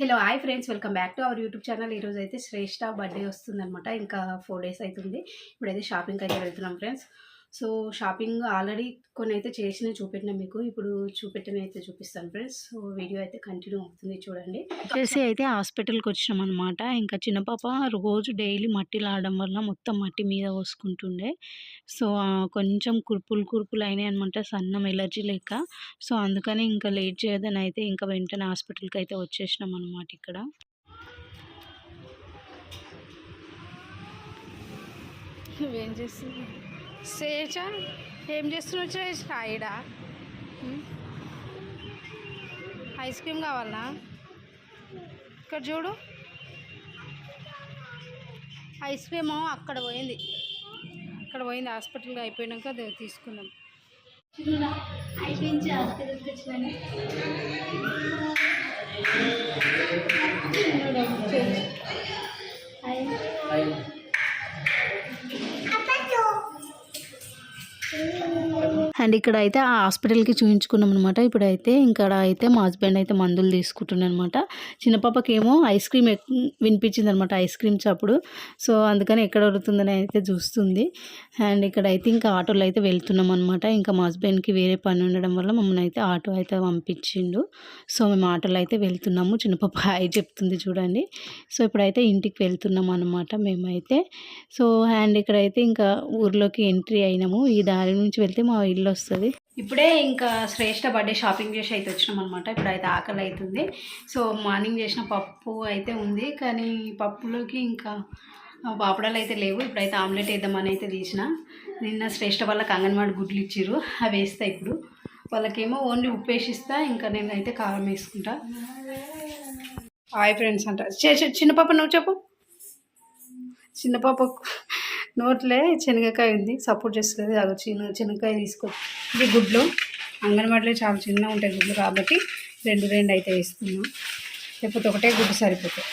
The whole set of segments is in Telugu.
Hello hi friends welcome back to our YouTube channel ఈరోజు అయితే శ్రేష్ఠ బర్త్డే వస్తుందనమాట ఇంకా ఫోర్ డేస్ అవుతుంది ఇప్పుడైతే షాపింగ్కి అయితే వెళ్తున్నాం ఫ్రెండ్స్ సో షాపింగ్ ఆల్రెడీ కొన్ని అయితే చేసిన చూపెట్టిన మీకు. ఇప్పుడు చూపెట్టిన అయితే చూపిస్తాను ఫ్రెండ్స్. సో వీడియో అయితే కంటిన్యూ అవుతుంది చూడండి. చేసి అయితే హాస్పిటల్కి వచ్చినాం అనమాట ఇంకా చిన్న పాప రోజు డైలీ మట్టిలో ఆడడం వల్ల మొత్తం మట్టి మీద పోసుకుంటుండే. సో కొంచెం కురుపులు కురుపులు అయినాయి అనమాట సన్నం ఎలర్జీ లేక. సో అందుకని ఇంకా లేట్ చేయదని అయితే ఇంకా వెంటనే హాస్పిటల్కి అయితే వచ్చేసినాం అనమాట ఇక్కడ. నువ్వేం చేస్తున్నావు? శ్రేష ఏం చేస్తున్నావు శ్రేష హాయిడా. ఐస్ క్రీమ్ కావాలనా? ఇక్కడ చూడు. ఐస్ క్రీమ్ అక్కడ పోయింది. అక్కడ పోయింది హాస్పిటల్కి అయిపోయినాక అది తీసుకుందాం అండ్ ఇక్కడ అయితే ఆ హాస్పిటల్కి చూపించుకున్నాం అనమాట ఇప్పుడైతే ఇక్కడ అయితే మా హస్బెండ్ అయితే మందులు తీసుకుంటున్నాను అనమాట చిన్న ఏమో ఐస్ క్రీమ్ వినిపించింది అనమాట ఐస్ క్రీమ్ చప్పుడు. సో అందుకని ఎక్కడ వరుతుందని అయితే చూస్తుంది. అండ్ ఇక్కడ అయితే ఇంకా ఆటోలో అయితే వెళ్తున్నాం అనమాట ఇంకా మా హస్బెండ్కి వేరే పని ఉండడం వల్ల మమ్మల్ని అయితే ఆటో అయితే పంపించిండు. సో మేము ఆటోలో అయితే వెళ్తున్నాము. చిన్న పాప హాయ్ చెప్తుంది చూడండి. సో ఇప్పుడైతే ఇంటికి వెళ్తున్నాం అనమాట మేమైతే. సో అండ్ ఇక్కడైతే ఇంకా ఊర్లోకి ఎంట్రీ అయినాము. ఈ దారి నుంచి వెళ్తే మా ఇల్లు వస్తుంది. ఇప్పుడే ఇంకా శ్రేష్ఠ బర్త్డే షాపింగ్ చేసి అయితే వచ్చినాం అనమాట ఇప్పుడు అయితే ఆకలి అవుతుంది సో మార్నింగ్ చేసిన పప్పు అయితే ఉంది. కానీ పప్పులోకి ఇంకా పాపడాలు అయితే లేవు. ఇప్పుడైతే ఆమ్లెట్ వేద్దామని అయితే తీసిన. నిన్న శ్రేష్ఠ వాళ్ళకి అంగన్వాడి గుడ్లు ఇచ్చిర్రు. అవి వేస్తా ఇప్పుడు. వాళ్ళకేమో ఓన్లీ ఉప్పు వేసిస్తా ఇంకా నేనైతే కారం వేసుకుంటా. హాయ్ ఫ్రెండ్స్ అంట. చే- చిన్న పాప నువ్వు చెప్పు. చిన్న పాపకు నోట్లే శనగకాయ ఉంది. సపోర్ట్ చేస్తుంది. అది చిన్న శనగకాయ తీసుకో. ఇది గుడ్లు. అంగన్వాడిలో చాలా చిన్న ఉంటాయి గుడ్లు కాబట్టి రెండు రెండు అయితే వేస్తున్నాం లేకపోతే ఒకటే గుడ్డు సరిపోతాయి.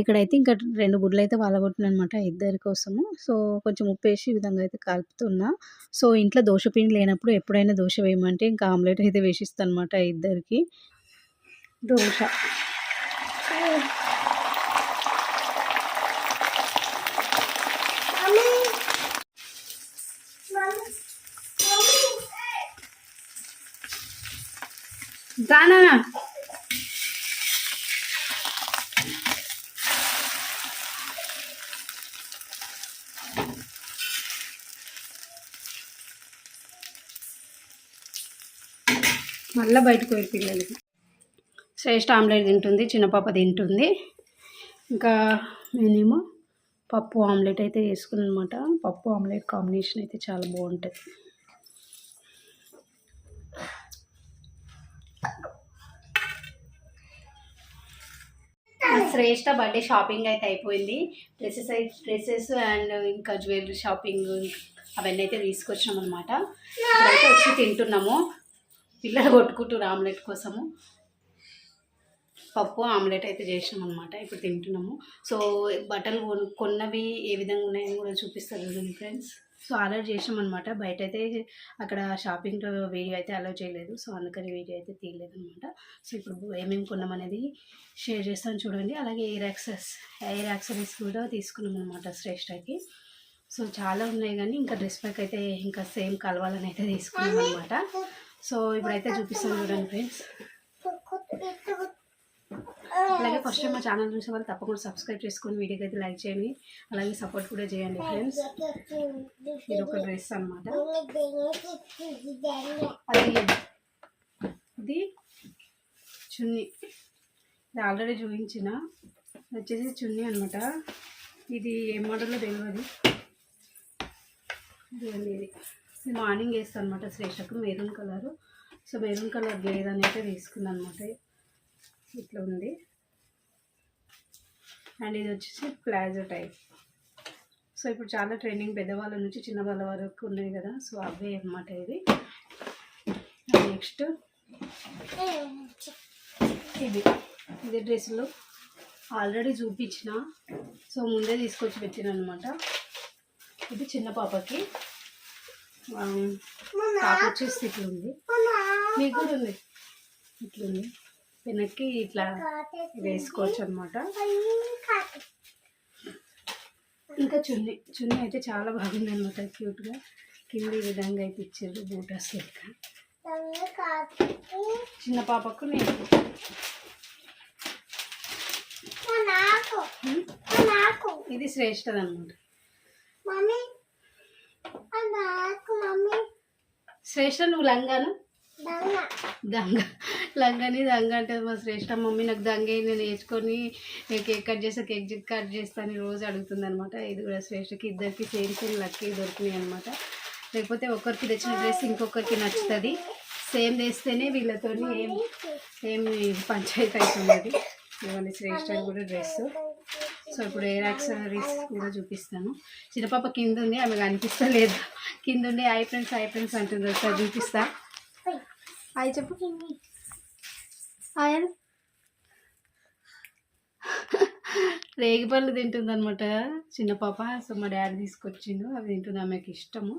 ఇక్కడైతే ఇంకా రెండు గుడ్లు అయితే వలగొట్టిన అనమాట ఇద్దరి కోసము. సో కొంచెం ఉప్పు వేసి ఈ విధంగా అయితే కలుపుతున్నా. సో ఇంట్లో దోశ పిండి లేనప్పుడు ఎప్పుడైనా దోశ వేయమంటే ఇంకా ఆమ్లెట్ అయితే వేసిస్తాను అనమాట ఇద్దరికి. దోశ. దానా మళ్ళీ బయటకు పోయి పిల్లలకి. శ్రేష్ఠ ఆమ్లెట్ తింటుంది చిన్న పాప తింటుంది. ఇంకా నేనేమో పప్పు ఆమ్లెట్ అయితే వేసుకున్నాను అనమాట పప్పు ఆమ్లెట్ కాంబినేషన్ అయితే చాలా బాగుంటుంది. శ్రేష్ట బర్త్డే షాపింగ్ అయితే అయిపోయింది. డ్రెస్సెస్ అయితే డ్రెస్సెస్ అండ్ ఇంకా జ్యువెలరీ షాపింగ్ అవన్నీ అయితే తీసుకొచ్చినాం అనమాట ఇప్పుడైతే వచ్చి తింటున్నాము. పిల్లలు కొట్టుకుంటారు ఆమ్లెట్ కోసము. పప్పు ఆమ్లెట్ అయితే చేసినాం అనమాట ఇప్పుడు తింటున్నాము. సో బట్టలు కొన్నవి ఏ విధంగా ఉన్నాయని కూడా చూపిస్తారు చూడండి ఫ్రెండ్స్? సో అలర్ట్ చేసాం అనమాట బయట అయితే అక్కడ షాపింగ్లో వీడియో అయితే అలౌ చేయలేదు. సో అందుకని వీడియో అయితే తీయలేదు అనమాట సో ఇప్పుడు ఏమేమి కొన్నాం అనేది షేర్ చేస్తాను చూడండి. అలాగే ఎయిర్ యాక్సెస్ ఎయిర్ యాక్సరీస్ కూడా తీసుకున్నాం అనమాట శ్రేష్ఠకి. సో చాలా ఉన్నాయి కానీ ఇంకా డ్రెస్ ప్యాక్ అయితే ఇంకా సేమ్ కలవాలని అయితే తీసుకున్నాం అనమాట సో ఇప్పుడైతే చూపిస్తాను చూడండి ఫ్రెండ్స్. అలాగే ఫస్ట్ టైం మా ఛానల్ చూసే వాళ్ళు తప్పకుండా సబ్స్క్రైబ్ చేసుకొని వీడియోకి అయితే లైక్ చేయండి. అలాగే సపోర్ట్ కూడా చేయండి ఫ్రెండ్స్ ఇది ఒక డ్రెస్ అనమాట అది ఇది చున్నీ. ఇది ఆల్రెడీ చూపించిన. వచ్చేసి చున్నీ అనమాట ఇది ఏ మోడల్లో తెలియదు ఇది మార్నింగ్ వేస్తాను అనమాట శ్రేషకు maroon colour so maroon colour లేదని అయితే తీసుకున్నాను అనమాట ఇట్లా ఉంది. అండ్ ఇది వచ్చేసి ప్లాజో టైప్. సో ఇప్పుడు చాలా ట్రెండింగ్ పెద్దవాళ్ళ నుంచి చిన్న వాళ్ళ వరకు ఉన్నాయి కదా సో అవే అన్నమాట ఇది నెక్స్ట్ ఇది ఇది డ్రెస్సులు. ఆల్రెడీ చూపించిన సో ముందే తీసుకొచ్చి పెట్టిన అనమాట ఇది చిన్న పాపకి. పాప వచ్చేసి ఇట్లా ఉంది. మీకు కూడా ఉంది. ఇట్లుంది. వెనక్కి ఇట్లా వేసుకోవచ్చు అనమాట ఇంకా చున్నీ చున్నీ అయితే చాలా బాగుంది అనమాట క్యూట్గా. కింద ఈ విధంగా అయితే ఇచ్చారు బూటాస్ లెక్క చిన్న పాపకు నేను నాకు ఇది శ్రేష్టది అనమాట మమ్మీ నాకు మమ్మీ శ్రేష్ట నువ్వు లంగాను? దంగ లంగని దంగ అంటే మా శ్రేష్ట మమ్మీ. నాకు దంగ నేను నేర్చుకొని కేక్ కట్ చేస్తా కేక్ కట్ చేస్తాను రోజు అడుగుతుంది అనమాట ఇది కూడా శ్రేష్టకి ఇద్దరికి సేమ్ సేమ్ లక్కీ దొరికినాయి అనమాట లేకపోతే ఒకరికి తెచ్చిన డ్రెస్ ఇంకొకరికి నచ్చుతుంది. సేమ్ తెస్తేనే వీళ్ళతో ఏం ఏం పంచాయతీ అవుతుంది ఇవన్నీ శ్రేష్ట కూడా డ్రెస్ సో ఇప్పుడు ఎయిర్ యాక్సరీస్ కూడా చూపిస్తాను. చిన్నపాప కింద ఉంది ఆమె కనిపిస్తలేదు కింద ఉండి ఐ ఫ్రెండ్స్ ఐ ఫ్రెండ్స్ అంటుంది. ఒకసారి చూపిస్తా. అవి చెప్పు. ఆయన? రేగిపళ్ళు తింటుంది అనమాట చిన్న పాప సో మా డాడీ తీసుకొచ్చిండు. అవి తింటుంది ఆమెకి ఇష్టము.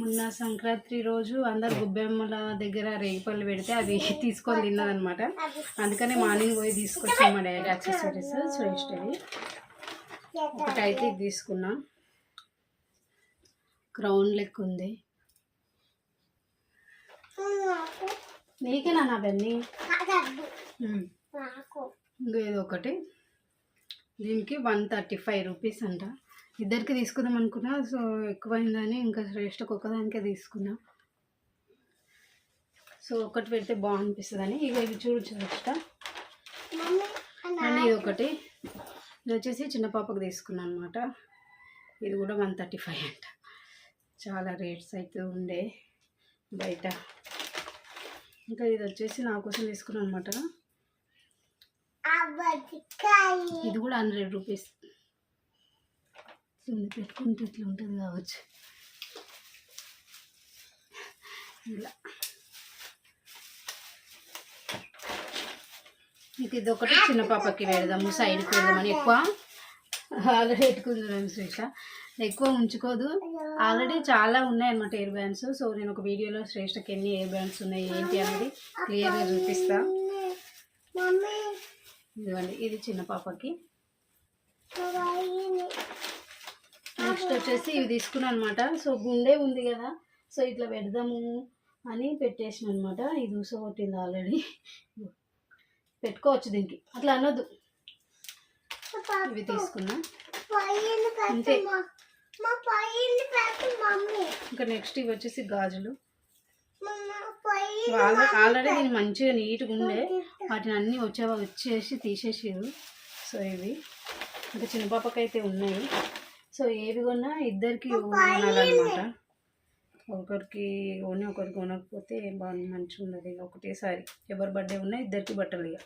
మొన్న సంక్రాంతి రోజు అందరు గుబ్బెమ్మల దగ్గర రేగిపళ్ళు పెడితే అది తీసుకొని తిన్నదనమాట అందుకనే మార్నింగ్ పోయి తీసుకొచ్చాం మా డాడీ యాక్సెసరీస్ శ్రేష్ఠవి ఒకటైతే ఇది తీసుకున్నా. క్రౌన్ లెక్క ఉంది. నీకేనా అవన్నీ? కాదద్దు ఉమ్. నాకు. ఇంకా ఇది ఒకటి. దీనికి వన్ థర్టీ ఫైవ్ రూపీస్ అంట. ఇద్దరికి తీసుకుందాం అనుకున్నా సో ఎక్కువైందని ఇంకా శ్రేష్ఠకు ఒకదానికే తీసుకున్నా. సో ఒకటి పెడితే బాగనిపిస్తుంది అని ఇక ఇది చూడు మమ్మీ అండ్ ఇది ఒకటి. ఇది వచ్చేసి చిన్న పాపకు తీసుకున్నాను అనమాట ఇది కూడా వన్ థర్టీ ఫైవ్ అంట. చాలా రేట్స్ అయితే ఉండే బయట. ఇంకా ఇది వచ్చేసి నా కోసం తీసుకున్నాను అనమాట ఇది కూడా హండ్రెడ్ రూపీస్. కింద పెట్టుకుంటే ఇట్లా ఉంటుంది కావచ్చు. ఇలా. ఇంక ఇది ఒకటి చిన్న పాపకి పెడదాము సైడ్కి పెడదామని ఎక్కువ. ఆల్రెడీ పెట్టుకుంటున్నాను శ్రేష ఎక్కువ ఉంచుకోదు. ఆల్రెడీ చాలా ఉన్నాయి అన్నమాట ఎయిర్ బ్యాండ్స్ సో నేను ఒక వీడియోలో శ్రేష్టకి ఎన్ని ఎయిర్ బ్యాండ్స్ ఉన్నాయి ఏంటి అనేది క్లియర్గా చూపిస్తా. ఇదిగోండి ఇది చిన్న పాపకి. నెక్స్ట్ వచ్చేసి ఇవి తీసుకున్నాను అనమాట సో గుండె ఉంది కదా. సో ఇట్లా పెడదాము అని పెట్టేసిన అనమాట ఇది ఊసగొట్టింది ఆల్రెడీ పెట్టుకోవచ్చు దీనికి. అట్లా అనొద్దు. ఇవి తీసుకున్నా. అంతే. ఇంకా నెక్స్ట్ ఇవి వచ్చేసి గాజులు. ఆల్రెడీ నేను మంచిగా నీట్గా ఉండే. వాటిని అన్నీ వచ్చే వచ్చేసి తీసేసారు సో ఇవి ఇంకా చిన్న పాపకైతే ఉన్నాయి. సో ఏవి కొన్నా ఇద్దరికి కొనాలన్నమాట. ఒకరికి కొని ఒకరికి కొనకపోతే బాగా మంచిగా ఉండదు ఇక ఒకటేసారి. ఎవరి బర్త్డే ఉన్నా ఇద్దరికి బట్టలు ఇంకా.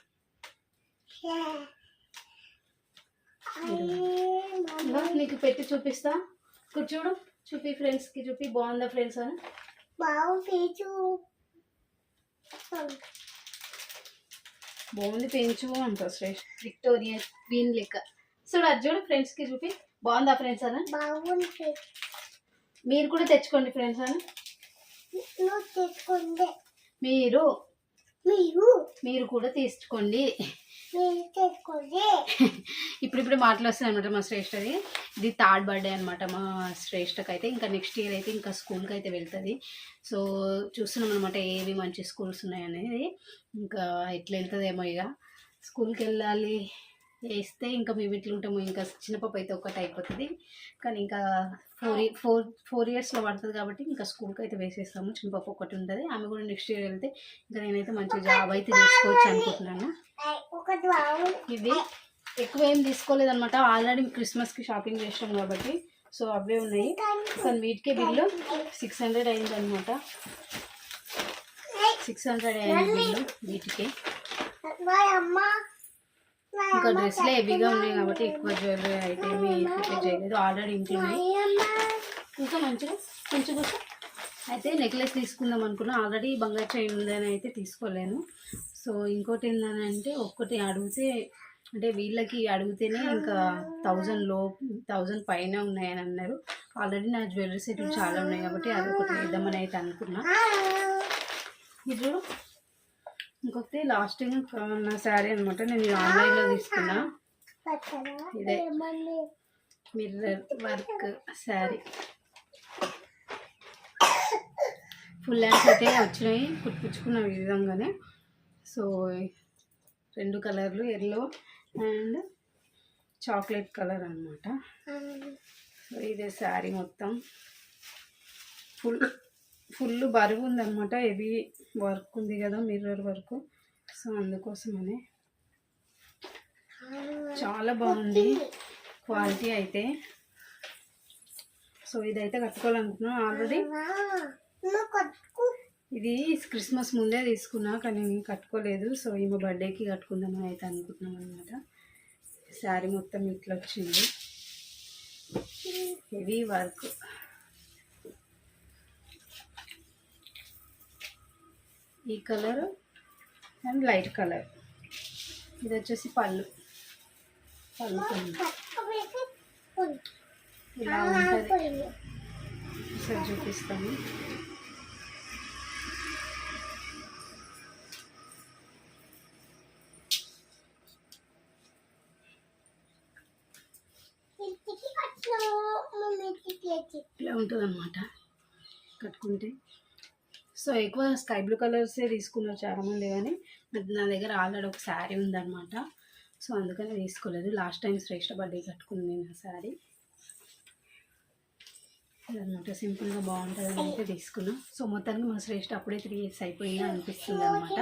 నీకు పెట్టి చూపిస్తా. ఇక్కడ చూడు చూపి ఫ్రెండ్స్కి చూపి బాగుందా ఫ్రెండ్స్ అని? బాగుంది పెంచు అంట శ్రేష్ఠ విక్టోరియా క్వీన్ లెక్క. చూడు అది చూడు ఫ్రెండ్స్కి చూపి బాగుందా ఫ్రెండ్స్ అని? బాగుంది. మీరు కూడా తెచ్చుకోండి ఫ్రెండ్స్ అని. నువ్వు తెచ్చుకుంటే. మీరు. మీరు. మీరు కూడా తీసుకోండి ఇప్పుడిప్పుడు మాటలు వస్తుంది అనమాట మా శ్రేష్ఠది ఇది థర్డ్ బర్త్డే అనమాట మా శ్రేష్టకి అయితే ఇంకా నెక్స్ట్ ఇయర్ అయితే ఇంకా స్కూల్కి అయితే వెళ్తుంది. సో చూస్తున్నాం అనమాట ఏవి మంచి స్కూల్స్ ఉన్నాయనేది. ఇంకా ఎట్లా వెళ్తుందేమో ఇక స్కూల్కి వెళ్ళాలి. వేస్తే ఇంకా మేము ఇట్లా ఉంటాము. ఇంకా చిన్నపాప అయితే ఒకటి అయిపోతుంది. కానీ ఇంకా ఫోర్ ఫోర్ ఫోర్ ఇయర్స్లో పడుతుంది కాబట్టి ఇంకా స్కూల్కి అయితే వేసేస్తాము. చిన్నపాప ఒకటి ఉంటుంది. ఆమె కూడా నెక్స్ట్ ఇయర్ వెళ్తే ఇంకా నేనైతే మంచి జాబ్ అయితే తీసుకోవచ్చు అనుకుంటున్నాను. ఇది ఎక్కువ ఏం తీసుకోలేదన్నమాట. ఆల్రెడీ క్రిస్మస్కి షాపింగ్ చేసాం కాబట్టి సో అవే ఉన్నాయి. కానీ వీటికే బిల్లు సిక్స్ హండ్రెడ్ అయింది అనమాట సిక్స్ హండ్రెడ్ అయింది బిల్లు వీటికే. అమ్మా అమ్మ ఇంకా డ్రెస్లే హెవీగా ఉన్నాయి కాబట్టి ఎక్కువ జ్యువెలరీ అయితే ఏమీ ప్రిపేర్ చేయలేదు. ఆల్రెడీ ఇంట్లో ఇంకా మంచిగా కొంచెం కొంచెం అయితే నెక్లెస్ తీసుకుందాం అనుకున్నా. ఆల్రెడీ బంగారు చైన్ ఉందని అయితే తీసుకోలేను. సో ఇంకోటి ఏంటంటే ఒక్కటి అడిగితే అంటే వీళ్ళకి అడిగితేనే ఇంకా థౌజండ్లో థౌజండ్ పైన ఉన్నాయని అన్నారు. ఆల్రెడీ నా జ్యువెలరీ సెట్లు చాలా ఉన్నాయి కాబట్టి అది ఒకటి వేద్దామని అయితే అనుకున్నా. ఇది ఇంకొకటి లాస్ట్ టైం నా శారీ అనమాట నేను ఆన్లైన్లో తీసుకున్నా. ఇదే mirror work sari. Full hands అయితే వచ్చినాయి. కుట్టించుకున్న ఈ విధంగానే. సో రెండు కలర్లు ఎల్లో అండ్ చాక్లెట్ కలర్ అనమాట సో ఇదే శారీ మొత్తం. ఫుల్ ఫుల్ బరువు ఉందన్నమాట హెవీ వర్క్ ఉంది కదా మిర్రర్ వర్క్. సో అందుకోసమనే. చాలా బాగుంది. క్వాలిటీ అయితే. సో ఇదైతే కట్టుకోవాలనుకున్నాను ఆల్రెడీ. ఇది క్రిస్మస్ ముందే తీసుకున్నా కానీ కట్టుకోలేదు. సో ఈమె బర్త్డేకి కట్టుకుందామని అయితే అనుకుంటున్నాం అనమాట శారీ మొత్తం ఇట్లా వచ్చింది హెవీ వర్క్. ఈ కలర్ అండ్ లైట్ కలర్. ఇది వచ్చేసి పళ్ళు. పళ్ళు ఇలా ఉంటుంది. ఒకసారి చూపిస్తాము ఇలా ఉంటుంది అన్నమాట కట్టుకుంటే. సో ఎక్కువ స్కై బ్లూ కలర్సే తీసుకున్నారు చాలామంది కానీ నా దగ్గర ఆల్రెడీ ఒక శారీ ఉందన్నమాట. సో అందుకని తీసుకోలేదు. లాస్ట్ టైం శ్రేష్ఠ బర్త్డే కట్టుకుంది నేను ఆ శారీ. అనమాట సింపుల్గా బాగుంటుందని అయితే తీసుకున్నాం. సో మొత్తానికి మా శ్రేష్ఠ అప్పుడే త్రీ ఇయర్స్ అయిపోయింది అనిపిస్తుంది అనమాట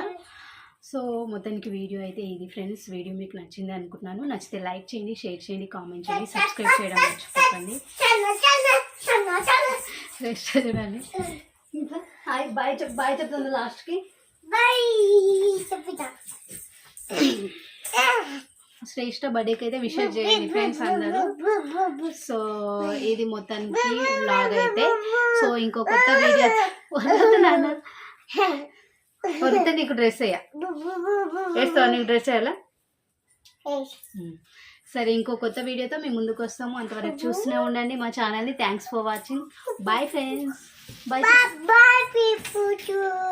సో మొత్తానికి వీడియో అయితే ఇది ఫ్రెండ్స్. వీడియో మీకు నచ్చింది అనుకుంటున్నాను. నచ్చితే లైక్ చేయండి షేర్ చేయండి కామెంట్ చేయండి సబ్స్క్రైబ్ చేయడం మర్చిపోకండి. చూడండి. హాయ్ బాయ్ చెప్ బాయ్ చెప్తుంది లాస్ట్కి. శ్రేష్ఠ బర్త్డేకి అయితే విషెస్ చేయండి ఫ్రెండ్స్ అందరూ. సో ఇది మొత్తానికి బ్లాగ్ అయితే. సో ఇంకో కొత్త వీడియో. వరితే నీకు డ్రెస్ అయ్యా వేస్తావా? నీకు డ్రెస్ వేయాలా. సరే ఇంకో కొత్త వీడియోతో మేము ముందుకు వస్తాము అంతవరకు చూస్తూనే ఉండండి మా ఛానల్ని. Thanks for watching bye friends bye people.